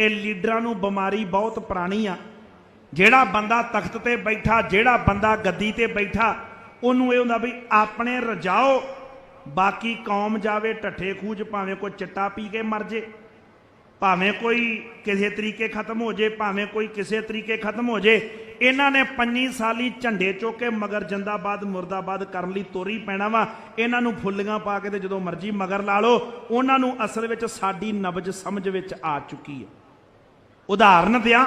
ਇਹ ਲੀਡਰਾਂ ਨੂੰ ਬਿਮਾਰੀ ਬਹੁਤ ਪੁਰਾਣੀ ਆ। ਜਿਹੜਾ ਬੰਦਾ ਤਖਤ ਤੇ ਬੈਠਾ, ਜਿਹੜਾ ਬੰਦਾ ਗੱਦੀ ਤੇ ਬੈਠਾ, ਉਹਨੂੰ ਇਹ ਹੁੰਦਾ ਵੀ ਆਪਣੇ ਰਜਾਓ, ਬਾਕੀ ਕੌਮ ਜਾਵੇ ਢੱਠੇ ਖੂਜ, ਭਾਵੇਂ ਕੋਈ ਚਿੱਟਾ ਪੀ ਕੇ ਮਰ ਜੇ, ਭਾਵੇਂ ਕੋਈ ਕਿਸੇ ਤਰੀਕੇ ਖਤਮ ਹੋ ਜੇ, ਭਾਵੇਂ ਕੋਈ ਕਿਸੇ ਤਰੀਕੇ ਖਤਮ ਹੋ ਜੇ, ਇਹਨਾਂ ਨੇ ਪੰਜੀ ਸਾਲੀ ਝੰਡੇ ਚੁੱਕ ਕੇ ਮਗਰ ਜਿੰਦਾਬਾਦ, ਮੁਰਦਾਬਾਦ ਕਰਨ ਲਈ ਤੋਰੀ ਪੈਣਾ ਵਾ। ਇਹਨਾਂ ਨੂੰ ਫੁੱਲੀਆਂ ਪਾ ਕੇ ਤੇ ਜਦੋਂ ਮਰਜ਼ੀ ਮਗਰ ਲਾ ਲਓ, ਉਹਨਾਂ ਨੂੰ ਅਸਲ ਵਿੱਚ ਸਾਡੀ ਨਬਜ ਸਮਝ ਵਿੱਚ ਆ ਚੁੱਕੀ ਹੈ ਉਦਾਹਰਨ ਦਿਆਂ।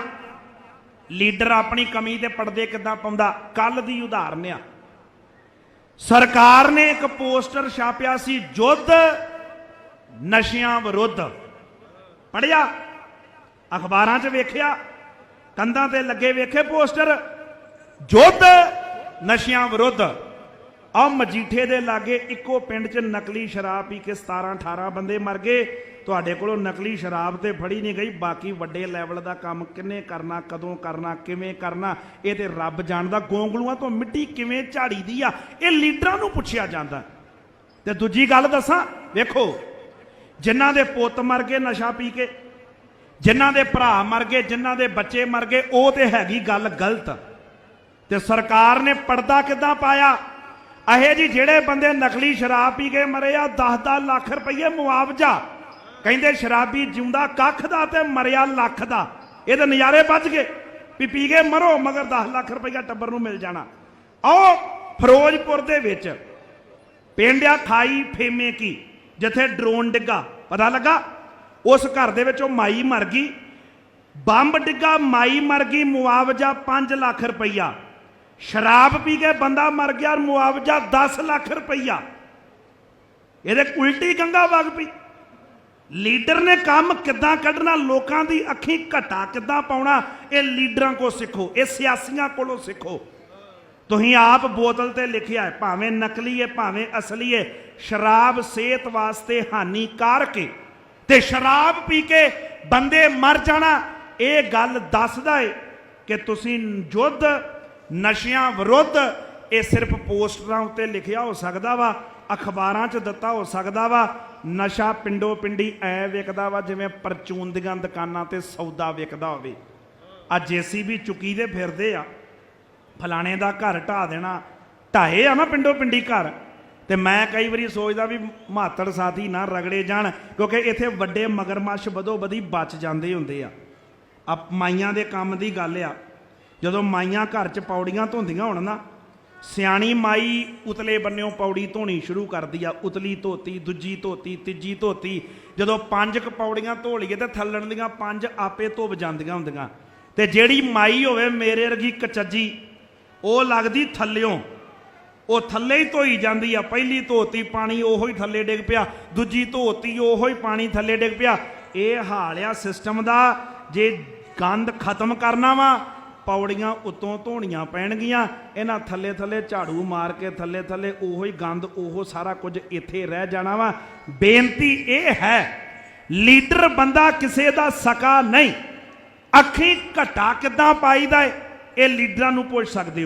ਲੀਡਰ ਆਪਣੀ ਕਮੀ ਤੇ ਪਰਦੇ ਕਿੱਦਾਂ ਪਾਉਂਦਾ? ਕੱਲ ਦੀ ਉਦਾਹਰਨ ਆ। ਸਰਕਾਰ ਨੇ ਇੱਕ ਪੋਸਟਰ ਛਾਪਿਆ ਸੀ, ਜੁੱਧ ਨਸ਼ਿਆਂ ਵਿਰੁੱਧ। ਪੜਿਆ ਅਖਬਾਰਾਂ 'ਚ ਵੇਖਿਆ? ਕੰਧਾਂ ਤੇ ਲੱਗੇ ਵੇਖੇ ਪੋਸਟਰ? ਜੁੱਧ ਨਸ਼ਿਆਂ ਵਿਰੁੱਧ। ਆ ਮਜੀਠੇ ਦੇ ਲਾਗੇ ਇੱਕੋ ਪਿੰਡ 'ਚ ਨਕਲੀ ਸ਼ਰਾਬ ਪੀ ਕੇ 17 18 ਬੰਦੇ ਮਰ ਗਏ। ਤੁਹਾਡੇ ਕੋਲੋਂ ਨਕਲੀ ਸ਼ਰਾਬ ਤੇ ਫੜੀ ਨਹੀਂ ਗਈ। ਬਾਕੀ ਵੱਡੇ ਲੈਵਲ ਦਾ ਕੰਮ ਕਿੰਨੇ ਕਰਨਾ, ਕਦੋਂ ਕਰਨਾ, ਕਿਵੇਂ ਕਰਨਾ, ਇਹ ਤੇ ਰੱਬ ਜਾਣਦਾ। ਗੋਂਗਲੂਆਂ ਤੋਂ ਮਿੱਟੀ ਕਿਵੇਂ ਝਾੜੀ ਦੀ ਆ? ਇਹ ਲੀਡਰਾਂ ਨੂੰ ਪੁੱਛਿਆ ਜਾਂਦਾ। ਤੇ ਦੂਜੀ ਗੱਲ ਦੱਸਾਂ, ਵੇਖੋ, ਜਿਨ੍ਹਾਂ ਦੇ ਪੁੱਤ ਮਰ ਗਏ ਨਸ਼ਾ ਪੀ ਕੇ, ਜਿਨ੍ਹਾਂ ਦੇ ਭਰਾ ਮਰ ਗਏ, ਜਿਨ੍ਹਾਂ ਦੇ ਬੱਚੇ ਮਰ ਗਏ, ਉਹ ਤੇ ਹੈਗੀ ਗੱਲ ਗਲਤ। ਤੇ ਸਰਕਾਰ ਨੇ ਪਰਦਾ ਕਿੱਦਾਂ ਪਾਇਆ? ਅਹੇ ਜੀ, ਜਿਹੜੇ ਬੰਦੇ ਨਕਲੀ ਸ਼ਰਾਬ ਪੀ ਕੇ ਮਰੇ ਆ 10-10 ਲੱਖ ਰੁਪਏ ਮੁਆਵਜ਼ਾ। ਕਹਿੰਦੇ ਸ਼ਰਾਬੀ ਜਿਉਂਦਾ ਕੱਖ ਦਾ ਤੇ ਮਰਿਆ ਲੱਖ ਦਾ। ਇਹ ਤਾਂ ਨਜ਼ਾਰੇ ਵੱਜ ਗਏ ਵੀ ਪੀ ਕੇ ਮਰੋ, ਮਗਰ 10 ਲੱਖ ਰੁਪਏ ਟੱਬਰ ਨੂੰ ਮਿਲ ਜਾਣਾ। ਆਓ, ਫਿਰੋਜ਼ਪੁਰ ਦੇ ਵਿੱਚ ਪਿੰਡ ਆ ਖਾਈ ਫੇਮੇ ਕੀ, ਜਿੱਥੇ ਡਰੋਨ ਡਿੱਗਾ। ਪਤਾ ਲੱਗਾ? ਉਸ ਘਰ ਦੇ ਵਿੱਚ ਉਹ ਮਾਈ ਮਰ ਗਈ। ਬੰਬ ਡਿੱਗਾ, ਮਾਈ ਮਰ ਗਈ, ਮੁਆਵਜ਼ਾ 5 ਲੱਖ ਰੁਪਈਆ। ਸ਼ਰਾਬ ਪੀ ਕੇ ਬੰਦਾ ਮਰ ਗਿਆ, ਮੁਆਵਜ਼ਾ 10 ਲੱਖ ਰੁਪਈਆ। ਇਹਦੇ ਉਲਟੀ ਗੰਗਾ ਵਗ ਪਈ। ਲੀਡਰ ਨੇ ਕੰਮ ਕਿੱਦਾਂ ਕੱਢਣਾ, ਲੋਕਾਂ ਦੀ ਅੱਖੀਂ ਘਟਾ ਕਿੱਦਾਂ ਪਾਉਣਾ, ਇਹ ਲੀਡਰਾਂ ਕੋ ਸਿੱਖੋ, ਇਹ ਸਿਆਸੀਆਂ ਕੋਲੋਂ ਸਿੱਖੋ। ਤੁਸੀਂ ਆਪ ਬੋਤਲ ਤੇ ਲਿਖਿਆ ਹੈ, ਭਾਵੇਂ ਨਕਲੀ ਹੈ, ਭਾਵੇਂ ਅਸਲੀ ਹੈ, ਸ਼ਰਾਬ ਸਿਹਤ ਵਾਸਤੇ ਹਾਨੀਕਾਰਕ ਹੈ ਤੇ ਸ਼ਰਾਬ ਪੀ ਕੇ ਬੰਦੇ ਮਰ ਜਾਣਾ, ਇਹ ਗੱਲ ਦੱਸਦਾ ਹੈ ਕਿ ਤੁਸੀਂ ਯੁੱਧ ਨਸ਼ਿਆਂ ਵਿਰੁੱਧ ਇਹ ਸਿਰਫ ਪੋਸਟਰਾਂ ਉੱਤੇ ਲਿਖਿਆ ਹੋ ਸਕਦਾ ਵਾ, ਅਖਬਾਰਾਂ 'ਚ ਦਿੱਤਾ ਹੋ ਸਕਦਾ ਵਾ, ਨਸ਼ਾ ਪਿੰਡੋ ਪਿੰਡੀ ਐ ਵਿਕਦਾ ਵਾ, ਜਿਵੇਂ ਪਰਚੂਨ ਦੀਆਂ ਦੁਕਾਨਾਂ ਤੇ ਸੌਦਾ ਵਿਕਦਾ ਹੋਵੇ। ਆ ਜੇਸੀਬੀ ਚੁੱਕੀ ਦੇ ਫਿਰਦੇ ਆ, ਫਲਾਣੇ ਦਾ ਘਰ ਢਾ ਦੇਣਾ ਢਾਏ ਆ ਨਾ ਪਿੰਡੋ ਪਿੰਡੀ ਘਰ। ਤੇ ਮੈਂ ਕਈ ਵਾਰੀ ਸੋਚਦਾ ਵੀ ਮਾਤੜ ਸਾਥੀ ਨਾ ਰਗੜੇ ਜਾਣ, ਕਿਉਂਕਿ ਇੱਥੇ ਵੱਡੇ ਮਗਰਮੱਛ ਬਦੋ ਬਦੀ ਬਚ ਜਾਂਦੇ ਹੁੰਦੇ ਆ। ਆ ਮਾਈਆਂ ਦੇ ਕੰਮ ਦੀ ਗੱਲ ਆ ਜਦੋਂ ਮਾਈਆਂ ਘਰ 'ਚ ਪੌੜੀਆਂ ਧੋਂਦੀਆਂ ਹੋਣ ਨਾ, ਸਿਆਣੀ ਮਾਈ ਉਤਲੇ ਬੰਨਿਓ ਪੌੜੀ ਧੋਣੀ ਸ਼ੁਰੂ ਕਰਦੀ ਆ, ਉਤਲੀ ਧੋਤੀ, ਦੂਜੀ ਧੋਤੀ, ਤੀਜੀ ਧੋਤੀ। ਜਦੋਂ ਪੰਜ ਕ ਪੌੜੀਆਂ ਧੋ ਲਈਏ ਤੇ ਥੱਲਣ ਦੀਆਂ ਪੰਜ ਆਪੇ ਧੁੱਬ ਜਾਂਦੀਆਂ ਹੁੰਦੀਆਂ। ਤੇ ਜਿਹੜੀ ਮਾਈ ਹੋਵੇ ਮੇਰੇ ਵਰਗੀ ਕਚੱਜੀ, ਉਹ ਲੱਗਦੀ ਥੱਲਿਓਂ। ਉਹ ਥੱਲੇ ਹੀ ਧੋਈ ਜਾਂਦੀ ਆ, ਪਹਿਲੀ ਧੋਤੀ ਪਾਣੀ ਉਹੋ ਹੀ ਥੱਲੇ ਡਿੱਗ ਪਿਆ, ਦੂਜੀ ਧੋਤੀ ਉਹੋ ਹੀ ਪਾਣੀ ਥੱਲੇ ਡਿੱਗ ਪਿਆ। ਇਹ ਹਾਲ ਆ ਸਿਸਟਮ ਦਾ, ਜੇ ਗੰਦ ਖਤਮ ਕਰਨਾ ਵਾ ਪੌੜੀਆਂ ਉਤੋਂ ਧੋਣੀਆਂ ਪੈਣਗੀਆਂ। ਇਹਨਾਂ ਥੱਲੇ ਥੱਲੇ ਝਾੜੂ ਮਾਰ ਕੇ ਥੱਲੇ ਥੱਲੇ ਉਹੋ ਹੀ ਗੰਦ, ਉਹੋ ਸਾਰਾ ਕੁਝ ਇੱਥੇ ਰਹਿ ਜਾਣਾ ਵਾ। ਬੇਨਤੀ ਇਹ ਹੈ, ਲੀਡਰ ਬੰਦਾ ਕਿਸੇ ਦਾ ਸਕਾ ਨਹੀਂ। ਅੱਖੀਂ ਘਟਾ ਕਿੱਦਾਂ ਪਾਈਦਾ ਏ, ਇਹ ਲੀਡਰਾਂ ਨੂੰ ਪੁੱਛ ਸਕਦੇ ਹੋ।